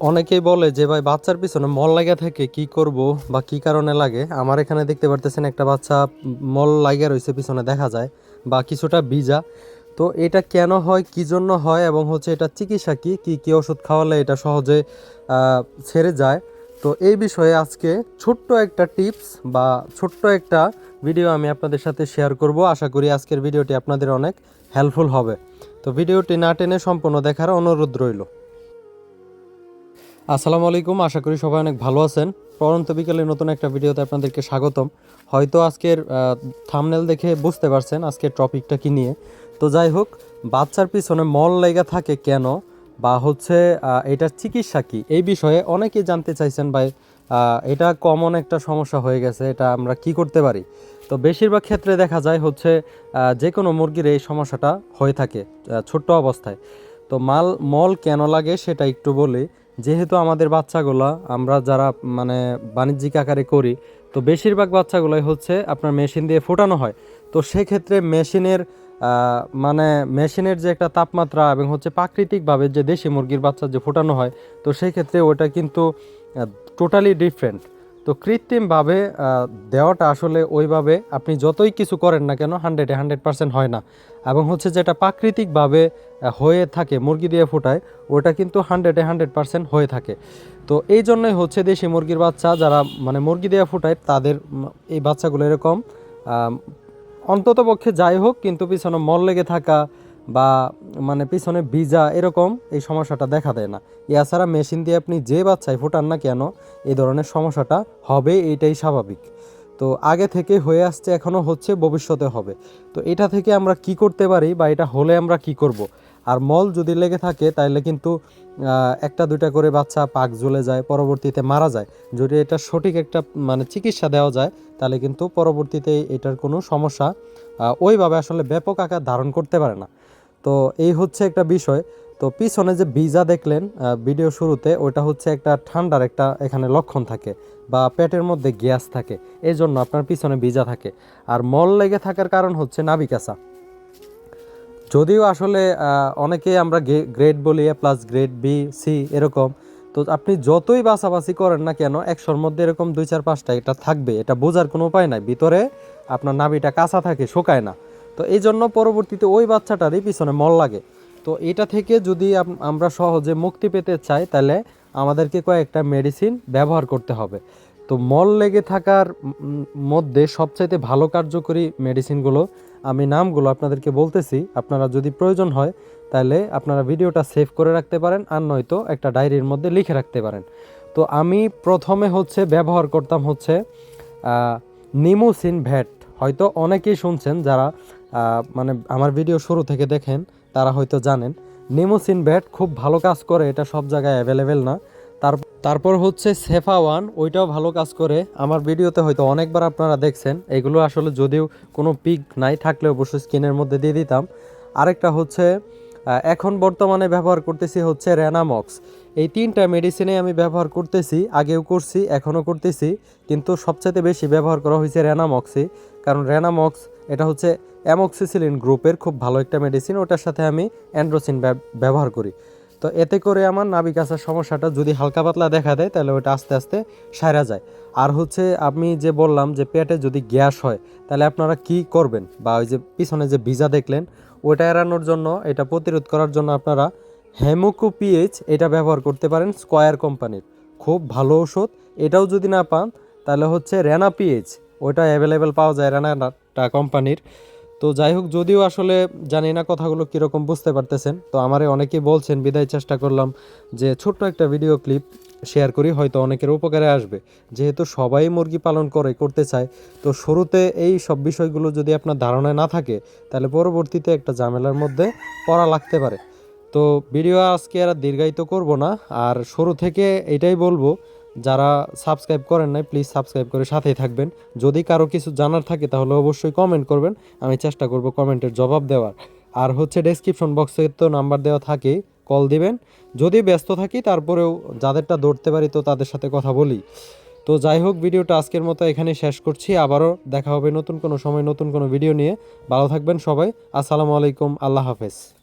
অনেকেই বলে যে, ভাই, বাচ্চার পিছনে মল লাগা থেকে, কি করব বা কি কারণে লাগে? আমার এখানে দেখতে পারতেছেন একটা বাচ্চা মল লাগা রয়েছে পিছনে দেখা যায়, বা কিছুটা বিজা তো এটা কেন হয়, কি জন্য হয়, এবং হচ্ছে এটা চিকিৎসা কি কি, কী ওষুধ খাওয়ালে এটা সহজে ছেড়ে যায়? তো এই বিষয়ে আজকে ছোট্ট একটা টিপস বা ছোট্ট একটা ভিডিও আমি আপনাদের সাথে শেয়ার করব। আশা করি আজকের ভিডিওটি আপনাদের অনেক হেল্পফুল হবে। তো ভিডিওটি না টেনে সম্পূর্ণ দেখার অনুরোধ রইল। আসসালামু আলাইকুম, আশা করি সবাই অনেক ভালো আছেন। পরন্ত বিকালে নতুন একটা ভিডিওতে আপনাদেরকে স্বাগতম। হয়তো আজকের থামনেল দেখে বুঝতে পারছেন আজকের টপিকটা কি নিয়ে। তো যাই হোক, বাচ্চার পিছনে মল লেগে থাকে কেন? বা হচ্ছে এটার চিকিৎসা কী? এই বিষয়ে অনেকেই জানতে চাইছেন ভাই এটা কমন একটা সমস্যা হয়ে গেছে, এটা আমরা কি করতে পারি? তো বেশিরভাগ ক্ষেত্রে দেখা যায় হচ্ছে যে কোনো মুরগির এই সমস্যাটা হয়ে থাকে ছোট্ট অবস্থায়। তো মাল, মল কেন লাগে সেটা একটু বলি। যেহেতু আমাদের বাচ্চাগুলো, আমরা যারা মানে বাণিজ্যিক আকারে করি, তো বেশিরভাগ বাচ্চাগুলোই হচ্ছে আপনার মেশিন দিয়ে ফোটানো হয়। তো সেক্ষেত্রে মেশিনের মানে মেশিনের যে একটা তাপমাত্রা এবং হচ্ছে প্রাকৃতিকভাবে যে দেশি মুরগির বাচ্চা যে ফোটানো হয়, তো সেই ক্ষেত্রে ওটা কিন্তু টোটালি ডিফারেন্ট তো কৃত্রিমভাবে দেওয়াটা আসলে ওইভাবে আপনি যতই কিছু করেন না কেন হান্ড্রেডে হান্ড্রেড পার্সেন্ট হয় না। এবং হচ্ছে যেটা প্রাকৃতিকভাবে হয়ে থাকে, মুরগি দিয়ে ফোটায়, ওটা কিন্তু হান্ড্রেডে হান্ড্রেড পার্সেন্ট হয়ে থাকে। তো এই জন্যই হচ্ছে দেশি মুরগির বাচ্চা যারা মানে মুরগি দিয়ে ফোটায়, তাদের এই বাচ্চাগুলো এরকম অন্তত পক্ষে যাই হোক, কিন্তু পিছনে মল লেগে থাকা বা মানে পিছনে ভিজা এরকম এই সমস্যাটা দেখা দেয় না। এছাড়া মেশিন দিয়ে আপনি যে বাচ্চায় ফোটান না কেন এই ধরনের সমস্যাটা হবে এইটাই স্বাভাবিক। তো আগে থেকে হয়ে আসছে এখনও হচ্ছে, ভবিষ্যতে হবে। তো এটা থেকে আমরা কি করতে পারি বা এটা হলে আমরা কি করব? আর মল যদি লেগে থাকে তাহলে কিন্তু একটা দুইটা করে বাচ্চা পাক জ্বলে যায়, পরবর্তীতে মারা যায়। যদি এটা সঠিক একটা মানে চিকিৎসা দেওয়া যায় তাহলে কিন্তু পরবর্তীতে এটার কোনো সমস্যা ওইভাবে আসলে ব্যাপক আকার ধারণ করতে পারে না। তো এই হচ্ছে একটা বিষয়। তো পিছনে যে ভিজা দেখলেন ভিডিও শুরুতে ওটা হচ্ছে একটা ঠান্ডার একটা এখানে লক্ষণ থাকে বা পেটের মধ্যে গ্যাস থাকে এই জন্য আপনার পিছনে ভিজা থাকে। আর মল লেগে থাকার কারণ হচ্ছে নাবিকাসা যদিও আসলে অনেকে আমরা গ্রেড বলি A plus grade B C এরকম, তো আপনি যতই বাছাবাছি করেন না কেন, একশোর মধ্যে এরকম দুই চার পাঁচটা এটা থাকবে, এটা বোঝার কোনো উপায় নাই। ভিতরে আপনার নাবিটা কাঁচা থাকে, শুকায় না। তো এই জন্য পরবর্তীতে ওই বাচ্চাটারই পিছনে মল লাগে। তো এটা থেকে যদি আমরা সহজে মুক্তি পেতে চাই, তাহলে আমাদেরকে কয়েকটা মেডিসিন ব্যবহার করতে হবে। তো মল লেগে থাকার মধ্যে সবচাইতে ভালো কার্যকরী মেডিসিনগুলো আমি নামগুলো আপনাদেরকে বলতেছি। আপনারা যদি প্রয়োজন হয়, তাহলে আপনারা ভিডিওটা সেভ করে রাখতে পারেন, আর নয়তো একটা ডায়েরির মধ্যে লিখে রাখতে পারেন। তো আমি প্রথমে হচ্ছে ব্যবহার করতাম হচ্ছে নিমোসিন ভ্যাট হয়তো অনেকেই শুনছেন যারা মানে আমার ভিডিও শুরু থেকে দেখেন, তারা হয়তো জানেন, নিমোসিন ব্যাট খুব ভালো কাজ করে, এটা সব জায়গায় অ্যাভেলেবেল না। তার, তারপর হচ্ছে সেফা ওয়ান, ওইটাও ভালো কাজ করে। আমার ভিডিওতে হয়তো অনেকবার আপনারা দেখছেন, এগুলো আসলে যদিও কোনো পিক নাই, থাকলে অবশ্যই স্কিনের মধ্যে দিয়ে দিতাম। আরেকটা হচ্ছে এখন বর্তমানে ব্যবহার করতেছি হচ্ছে রেনামক্স এই তিনটা মেডিসিনে আমি ব্যবহার করতেছি, আগেও করছি, এখনও করতেছি, কিন্তু সবচেয়ে বেশি ব্যবহার করা হয়েছে রেনামক্সই কারণ রেনামক্স এটা হচ্ছে অ্যামক্সিসিলিন গ্রুপের খুব ভালো একটা মেডিসিন ওটার সাথে আমি অ্যান্ড্রোসিন ব্যবহার করি। তো এতে করে আমার নাবিক আসার সমস্যাটা যদি হালকা পাতলা দেখা দেয়, তাহলে ওটা আস্তে আস্তে সারা যায়। আর হচ্ছে আমি যে বললাম যে পেটে যদি গ্যাস হয়, তাহলে আপনারা কি করবেন? বা ওই যে পিছনে যে ভিজা দেখলেন ওটা এড়ানোর জন্য, এটা প্রতিরোধ করার জন্য আপনারা হেমোকো পিএইচ এটা ব্যবহার করতে পারেন স্কয়ার কোম্পানির। খুব ভালো ওষুধ এটাও যদি না পান, তাহলে হচ্ছে রেনা পিএইচ ওটা অ্যাভেলেবেল পাওয়া যায় রেনাটা কোম্পানির। তো যাই হোক, যদিও আসলে জানি না কথাগুলো কীরকম বুঝতে পারতেছেন, তো আমারে অনেকেই বলছেন, বিদায় চেষ্টা করলাম যে ছোট্ট একটা ভিডিও ক্লিপ শেয়ার করি, হয়তো অনেকের উপকারে আসবে। যেহেতু সবাই মুরগি পালন করে, করতে চায়, তো শুরুতে এই সব বিষয়গুলো যদি আপনার ধারণায় না থাকে, তাহলে পরবর্তীতে একটা ঝামেলার মধ্যে পড়া লাগতে পারে। তো ভিডিও আজকে আর দীর্ঘায়িত করব না, আর শুরু থেকে এটাই বলব যারা সাবস্ক্রাইব করেন নাই প্লিজ সাবস্ক্রাইব করে সাথেই থাকবেন। যদি কারও কিছু জানার থাকে, তাহলে অবশ্যই কমেন্ট করবেন। আমি চেষ্টা করব কমেন্টের জবাব দেওয়ার। আর হচ্ছে ডেসক্রিপশন বক্সে তো নাম্বার দেওয়া থাকে কল দিবেন। যদি ব্যস্ত থাকি, তারপরেও যাদেরটা ধরতে পারি, তো তাদের সাথে কথা বলি। তো যাই হোক, ভিডিওটা আজকের মতো এখানে শেষ করছি। আবারও দেখা হবে নতুন কোনো সময়, নতুন কোনো ভিডিও নিয়ে। ভালো থাকবেন সবাই। আসসালামু আলাইকুম, আল্লাহ হাফেজ।